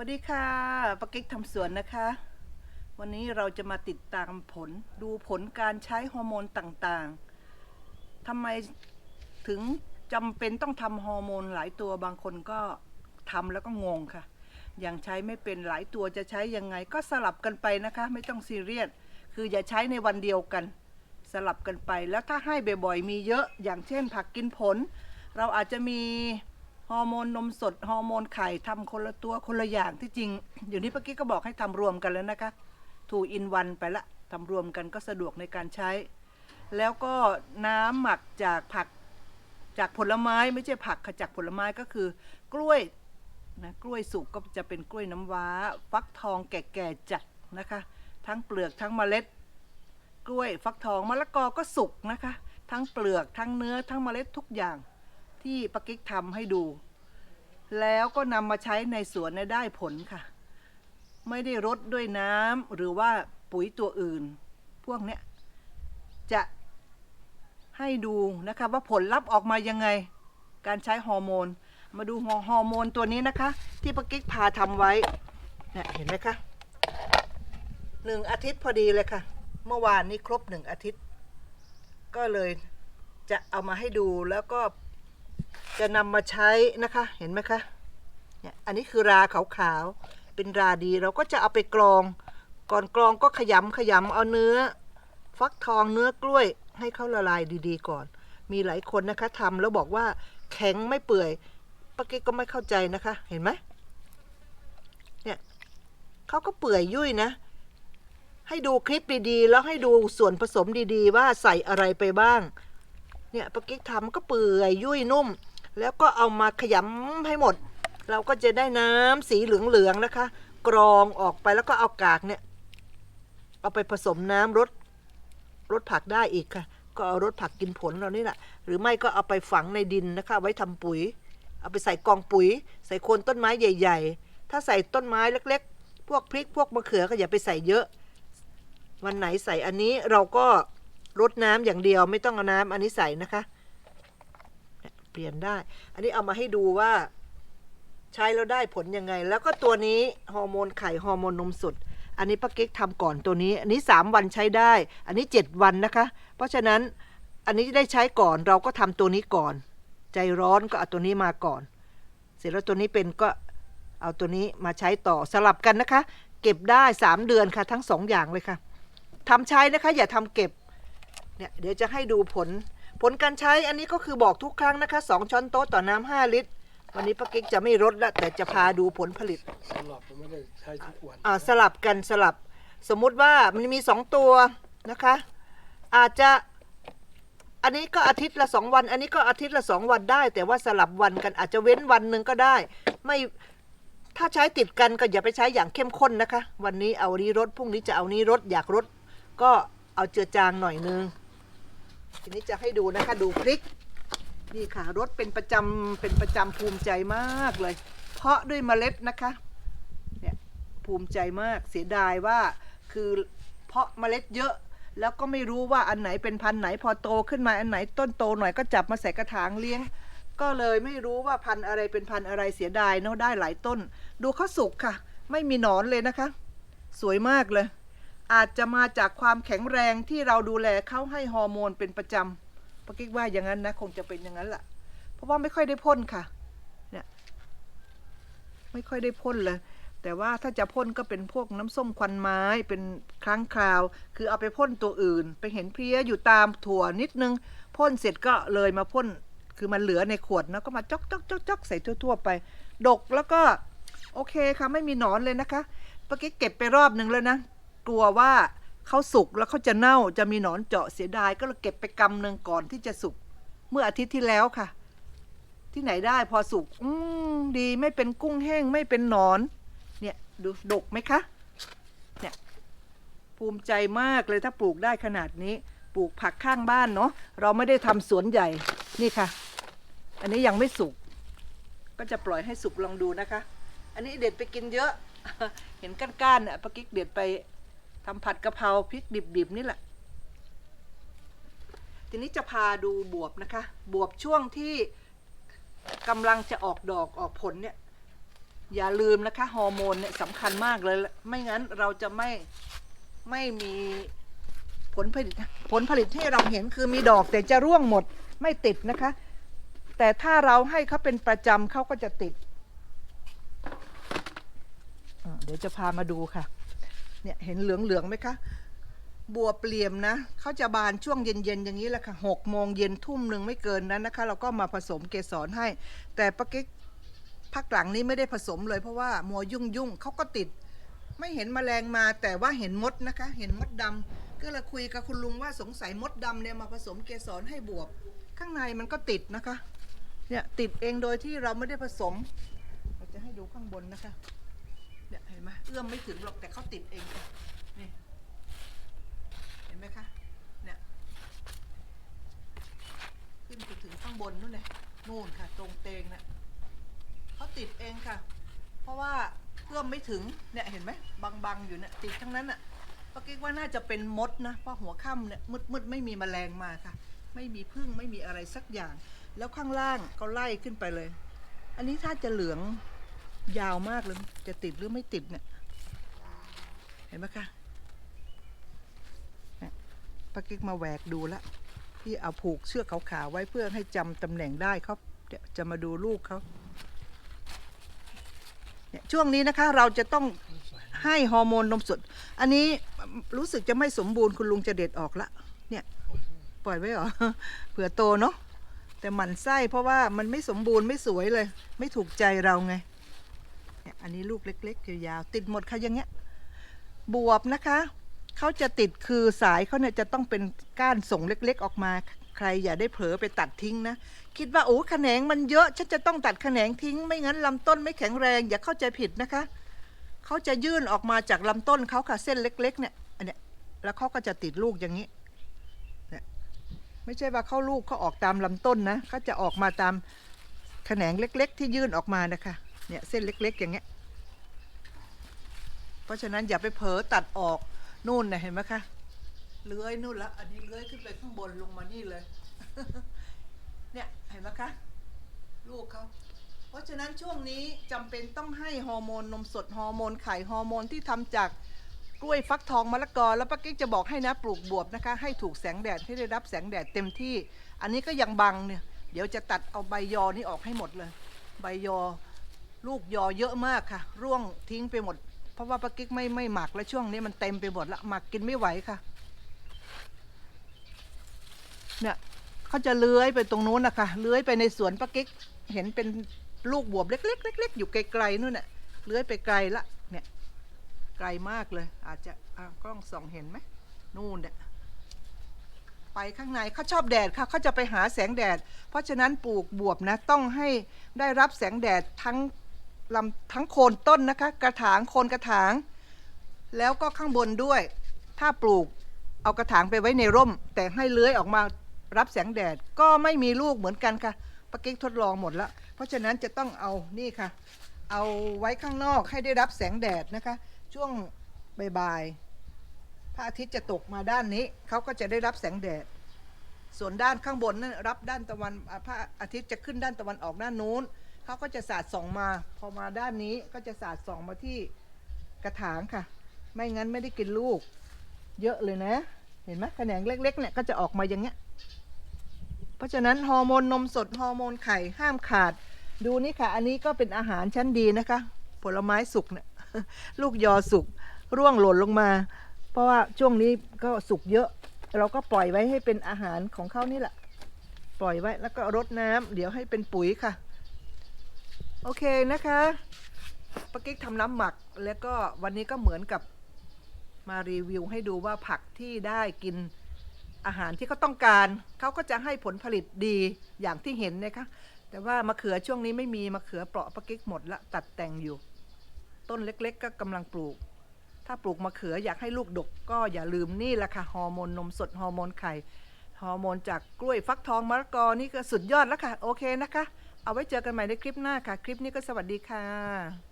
วัสดีค่ะปากิ๊กทำสวนนะคะ วันนี้เราจะมาติดตามผลดูผลการใช้ฮอร์โมนต่างๆทำไมถึงจำเป็นต้องทำฮอร์โมนหลายตัวบางคนก็ทำแล้วก็งงค่ะอย่างใช้ไม่เป็นหลายตัวจะใช้ยังไงก็สลับกันไปนะคะ ไม่ต้องซีเรียสคืออย่าใช้ในวันเดียวกัน สลับกันไปแล้วถ้าให้บ่อยๆมีเยอะ อย่างเช่นผักกินผล เราอาจจะมี ฮอร์โมนนมสดฮอร์โมนไข่ทำคนละตัวคนละอย่างที่จริงเดี๋ยวนี้ป้ากี้ก็บอกให้ทำรวมกันแล้วนะคะทูอินวันไปละทำรวมกันก็สะดวกในการใช้ แล้วก็น้ำหมักจากผักจากผลไม้ไม่ใช่ผักค่ะจากผลไม้ก็คือกล้วยนะกล้วยสุกก็จะเป็นกล้วยน้ำว้า ฟักทองแก่ๆจัดนะคะ ทั้งเปลือกทั้งเมล็ด กล้วยฟักทองมะละกอก็สุกนะคะ ทั้งเปลือกทั้งเนื้อทั้งเมล็ดทุกอย่าง ที่ปากิ๊กทำให้ดู แล้วก็นำมาใช้ในสวนได้ผลค่ะ ไม่ได้รดด้วยน้ำหรือว่าปุ๋ยตัวอื่น พวกเนี้ยจะให้ดูนะคะว่าผลลัพธ์ออกมายังไง การใช้ฮอร์โมน มาดูฮอร์โมนตัวนี้นะคะ ที่ปากิ๊กพาทำไว้เนี่ยเห็นไหมคะหนึ่งอาทิตย์พอดีเลยค่ะ เมื่อวานนี้ครบหนึ่งอาทิตย์ ก็เลยจะเอามาให้ดูแล้วก็ จะนำมาใช้นะคะเห็นไหมคะเนี่ยอันนี้คือราขาวๆเป็นราดีเราก็จะเอาไปกรอง ก่อนกรองก็ขยำขยำเอาเนื้อ ฟักทองเนื้อกล้วยให้เขาละลายดีๆ ก่อน มีหลายคนนะคะทำแล้วบอกว่าแข็งไม่เปื่อยป้ากิ๊กก็ไม่เข้าใจนะคะเห็นไหมเนี่ยเขาก็เปื่อยยุ่ยนะให้ดูคลิปดีๆ แล้วให้ดูส่วนผสมดีๆ ว่าใส่อะไรไปบ้าง เนี่ยปากิ๊กทำก็เปื่อยยุ่ยนุ่ม แล้วก็เอามาขยำให้หมด เราก็จะได้น้ำสีเหลืองๆนะคะ กรองออกไปแล้วก็เอากากเนี่ย เอาไปผสมน้ำรดรดผักได้อีกค่ะ ก็เอารดผักกินผลเรานี่แหละหรือไม่ก็เอาไปฝังในดินนะคะ ไว้ทำปุ๋ย เอาไปใส่กองปุ๋ย ใส่โคนต้นไม้ใหญ่ ๆ ถ้าใส่ต้นไม้เล็ก ๆ พวกพริกพวกมะเขือก็อย่าไปใส่เยอะ วันไหนใส่อันนี้เราก็รดน้ำอย่างเดียวไม่ต้องเอาน้ำอันนี้ใส่นะคะ ปลี่ยนได้ อันนี้เอามาให้ดูว่าใช้แล้วได้ผลยังไง แล้วก็ตัวนี้ฮอร์โมนไข่ฮอร์โมนนมสด อันนี้ป้าเก๊กทำก่อนตัวนี้ อันนี้ 3 วันใช้ได้ อันนี้ 7 วันนะคะ เพราะฉะนั้นอันนี้ได้ใช้ก่อนเราก็ทำตัวนี้ก่อน ใจร้อนก็เอาตัวนี้มาก่อน เสร็จแล้วตัวนี้เป็นก็เอาตัวนี้มาใช้ต่อสลับกันนะคะ เก็บได้ 3 เดือนค่ะ ทั้งสองอย่างเลยค่ะทำใช้นะคะอย่าทำเก็บเนี่ยเดี๋ยวจะให้ดูผล ผลการใช้อันนี้ก็คือบอกทุกครั้งนะคะ 2 ช้อนโต๊ะต่อน้ำ5ลิตร วันนี้ป้ากิ๊กจะไม่ลดละแต่จะพาดูผลผลิต สำหรับผมไม่ได้ใช้ทุกวันอ่าสลับกันสลับสมมุติว่ามันมีสองตัวนะคะ อาจจะอันนี้ก็อาทิตย์ละสองวัน อันนี้ก็อาทิตย์ละสองวันได้ แต่ว่าสลับวันกันอาจจะเว้นวันหนึ่งก็ได้ ไม่ถ้าใช้ติดกันก็อย่าไปใช้อย่างเข้มข้นนะคะ วันนี้เอานี้รดพรุ่งนี้จะเอานี้รดอยากรดก็เอาเจือจางหน่อยนึง ทีนี้จะให้ดูนะคะดูพริก นี่ค่ะรดเป็นประจำเป็นประจำภูมิใจมากเลย เพาะด้วยเมล็ดนะคะเนี่ยภูมิใจมากเสียดายว่าคือเพาะเมล็ดเยอะแล้วก็ไม่รู้ว่าอันไหนเป็นพันธุ์ไหนพอโตขึ้นมาอันไหนต้นโตหน่อยก็จับมาใส่กระถางเลี้ยง ก็เลยไม่รู้ว่าพันธุ์อะไรเป็นพันธุ์อะไรเสียดายเนาะได้หลายต้น ดูเขาสุกค่ะ ไม่มีหนอนเลยนะคะ สวยมากเลย อาจจะมาจากความแข็งแรงที่เราดูแลเขาให้ฮอร์โมนเป็นประจำปกิ๊กว่าอย่างนั้นนะ คงจะเป็นอย่างนั้นแหละเพราะว่าไม่ค่อยได้พ่นค่ะ เนี่ย ไม่ค่อยได้พ่นเลย แต่ว่าถ้าจะพ่นก็เป็นพวกน้ำส้มควันไม้เป็นครั้งคราว คือเอาไปพ่นตัวอื่น ไปเห็นเพลี้ยอยู่ตามถั่วนิดนึง พ่นเสร็จก็เลยมาพ่น คือมันเหลือในขวดนะก็มาจอกจอกจอกจอกใส่ทั่ว ๆ ไป ดกแล้วก็ โอเคค่ะ ไม่มีหนอนเลยนะคะเมื่อกี้เก็บไปรอบนึงแล้วนะ กลัวว่าเขาสุกแล้วเขาจะเน่าจะมีหนอนเจาะเสียดายก็เลยเก็บไปกำหนึ่งก่อนที่จะสุกเมื่ออาทิตย์ที่แล้วค่ะ ที่ไหนได้พอสุกอืมดีไม่เป็นกุ้งแห้งไม่เป็นหนอน เนี่ยดูดกไหมคะเนี่ยภูมิใจมากเลยถ้าปลูกได้ขนาดนี้ ปลูกผักข้างบ้านเนาะเราไม่ได้ทำสวนใหญ่นี่ค่ะ อันนี้ยังไม่สุก ก็จะปล่อยให้สุกลองดูนะคะ อันนี้เด็ดไปกินเยอะ เห็นก้านๆเนี่ยปากิ๊กเด็ดไป ทำผัดกะเพราพริกดิบๆนี่แหละ ทีนี้จะพาดูบวบนะคะ บวบช่วงที่กำลังจะออกดอกออกผลเนี่ย อย่าลืมนะคะฮอร์โมนเนี่ยสำคัญมากเลย ไม่งั้นเราจะไม่ไม่มีผลผลิตผลผลิตที่เราเห็นคือมีดอกแต่จะร่วงหมดไม่ติดนะคะ แต่ถ้าเราให้เขาเป็นประจำเขาก็จะติด เดี๋ยวจะพามาดูค่ะ เนี่ยเห็นเหลืองๆไหมคะ บัวเปลี่ยมนะเขาจะบานช่วงเย็นๆอย่างนี้แหละค่ะหกโมงเย็นทุ่มหนึ่งไม่เกินนั้นนะคะ เราก็มาผสมเกสรให้ แต่ปะกิ๊กพักหลังนี้ไม่ได้ผสมเลย เพราะว่ามัวยุ่งยุ่งๆเขาก็ติด ไม่เห็นแมลงมาแต่ว่าเห็นมดนะคะ เห็นมดดำก็เลยคุยกับคุณลุงว่าสงสัยมดดำเนี่ยมาผสมเกสรให้บวบ ข้างในมันก็ติดนะคะเนี่ยติดเองโดยที่เราไม่ได้ผสม เราจะให้ดูข้างบนนะคะ เนี่ยเห็นไหมเอื้อมไม่ถึงหรอกแต่เขาติดเองค่ะนี่เห็นไหมคะเนี่ยขึ้นไปถึงข้างบนนู่นเลยนู่นค่ะ ตรงเตงนะ่ะเขาติดเองค่ะ เพราะว่าเอื้อมไม่ถึงเนี่ยเห็นไหมบางๆอยู่เนี่ยติดทั้งนั้นอะป้ากิ๊กว่าน่าจะเป็นมดนะเพราะหัวค่ำเนี่ยมืดๆไม่มีแมลงมาค่ะ ไม่มีพึ่งไม่มีอะไรสักอย่าง แล้วข้างล่างก็ไล่ขึ้นไปเลย อันนี้ถ้าจะเหลือง ยาวมากเลย จะติดหรือไม่ติดเนี่ย เห็นไหมคะป้ากิ๊กมาแหวกดูแล้วพี่เอาผูกเชือกขาวๆไว้เพื่อให้จำตำแหน่งได้เขาเดี๋ยวจะมาดูลูกเขาเนี่ยช่วงนี้นะคะเราจะต้องให้ฮอร์โมนนมสด อันนี้รู้สึกจะไม่สมบูรณ์คุณลุงจะเด็ดออกละเนี่ย ปล่อยไว้เหรอเผื่อโตเนาะแต่หมันไส้เพราะว่ามันไม่สมบูรณ์ไม่สวยเลย ไม่ถูกใจเราไง อันนี้ลูกเล็กๆยาวๆติดหมดค่ะอย่างเงี้ย บวบนะคะเขาจะติดคือสายเขาเนี่ยจะต้องเป็นก้านส่งเล็ก ๆ ออกมาใครอย่าได้เผลอไปตัดทิ้งนะ คิดว่าโอ้แขนงมันเยอะฉันจะต้องตัดแขนงทิ้ง ไม่งั้นลำต้นไม่แข็งแรง อย่าเข้าใจผิดนะคะเขาจะยื่นออกมาจากลำต้นเขาค่ะเส้นเล็ก ๆ เนี่ยอันเนี้ยแล้วเขาก็จะติดลูกอย่างนี้เนี่ยไม่ใช่ว่าเขาลูกเขาออกตามลำต้นนะเขาจะออกมาตามแขนงเล็ก ๆ ที่ยื่นออกมานะคะ เนี่ยเส้นเล็ก ๆ อย่างเงี้ย เพราะฉะนั้นอย่าไปเผลอตัดออกนู่นนะเห็นไหมคะเลื้อยนู่นละอันนี้เลื้อยขึ้นไปข้างบนลงมานี่เลย เนี่ยเห็นไหมคะลูกเขาเพราะฉะนั้นช่วงนี้จำเป็นต้องให้ฮอร์โมนนมสดฮอร์โมนไข่ฮอร์โมนที่ทำจากกล้วยฟักทองมะละกอแล้วป้ากิ๊กจะบอกให้นะปลูกบวบนะคะ ให้ถูกแสงแดดให้ได้รับแสงแดดเต็มที่ อันนี้ก็ยังบังเนี่ย เดี๋ยวจะตัดเอาใบยอนี่ออกให้หมดเลย ใบยอ ลูกยอเยอะมากค่ะ ร่วงทิ้งไปหมด เพราะว่าปากิ๊กไม่ไม่หมักแล้วช่วงนี้มันเต็มไปหมดละหมักกินไม่ไหวค่ะ เนี่ยเขาจะเลื้อยไปตรงนู้นนะคะเลื้อยไปในสวนปากิ๊กเห็นเป็นลูกบวบเล็กๆเล็กๆอยู่ไกลๆนู่นน่ะเลื้อยไปไกลละเนี่ย ไกลมากเลย อาจจะอ่ากล้องส่องเห็นไหมนู่นเนี่ยไปข้างในเขาชอบแดดค่ะเขาจะไปหาแสงแดด เพราะฉะนั้นปลูกบวบนะต้องให้ได้รับแสงแดดทั้ง ลำทั้งโคนต้นนะคะ กระถางโคนกระถาง แล้วก็ข้างบนด้วย ถ้าปลูกเอากระถางไปไว้ในร่ม แต่ให้เลื้อยออกมารับแสงแดดก็ไม่มีลูกเหมือนกันค่ะปากิ๊กทดลองหมดแล้ว เพราะฉะนั้นจะต้องเอานี่ค่ะ เอาไว้ข้างนอกให้ได้รับแสงแดดนะคะ ช่วงบ่ายๆพระอาทิตย์จะตกมาด้านนี้เขาก็จะได้รับแสงแดด ส่วนด้านข้างบนนั่นรับด้านตะวันพระอาทิตย์จะขึ้นด้านตะวันออกด้านนู้น เขาก็จะสาดส่องมา พอมาด้านนี้ก็จะสาดส่องมาที่กระถางค่ะ ไม่งั้นไม่ได้กินลูก เยอะเลยนะ เห็นไหมแขนงเล็กๆเนี่ยก็จะออกมาอย่างเงี้ย เพราะฉะนั้นฮอร์โมนนมสดฮอร์โมนไข่ห้ามขาด ดูนี่ค่ะ อันนี้ก็เป็นอาหารชั้นดีนะคะ ผลไม้สุกเนี่ยลูกยอสุกร่วงหล่นลงมา เพราะว่าช่วงนี้ก็สุกเยอะ เราก็ปล่อยไว้ให้เป็นอาหารของเขานี่แหละ ปล่อยไว้แล้วก็รดน้ำเดี๋ยวให้เป็นปุ๋ยค่ะ โอเคนะคะปากิ๊กทำน้ำหมักแล้วก็วันนี้ก็เหมือนกับมารีวิวให้ดูว่าผักที่ได้กินอาหารที่เขาต้องการ เขาก็จะให้ผลผลิตดีอย่างที่เห็นนะคะ แต่ว่ามะเขือช่วงนี้ไม่มีมะเขือเปราะปากิ๊กหมดละตัดแต่งอยู่ ต้นเล็กๆ ก็กำลังปลูก ถ้าปลูกมะเขืออยากให้ลูกดกก็อย่าลืมนี่แหละค่ะฮอร์โมนนมสดฮอร์โมนไข่ฮอร์โมนจากกล้วยฟักทองมะละกอนี่ก็สุดยอดแล้วค่ะโอเคนะคะ เอาไว้เจอกันใหม่ในคลิปหน้าค่ะ คลิปนี้ก็สวัสดีค่ะ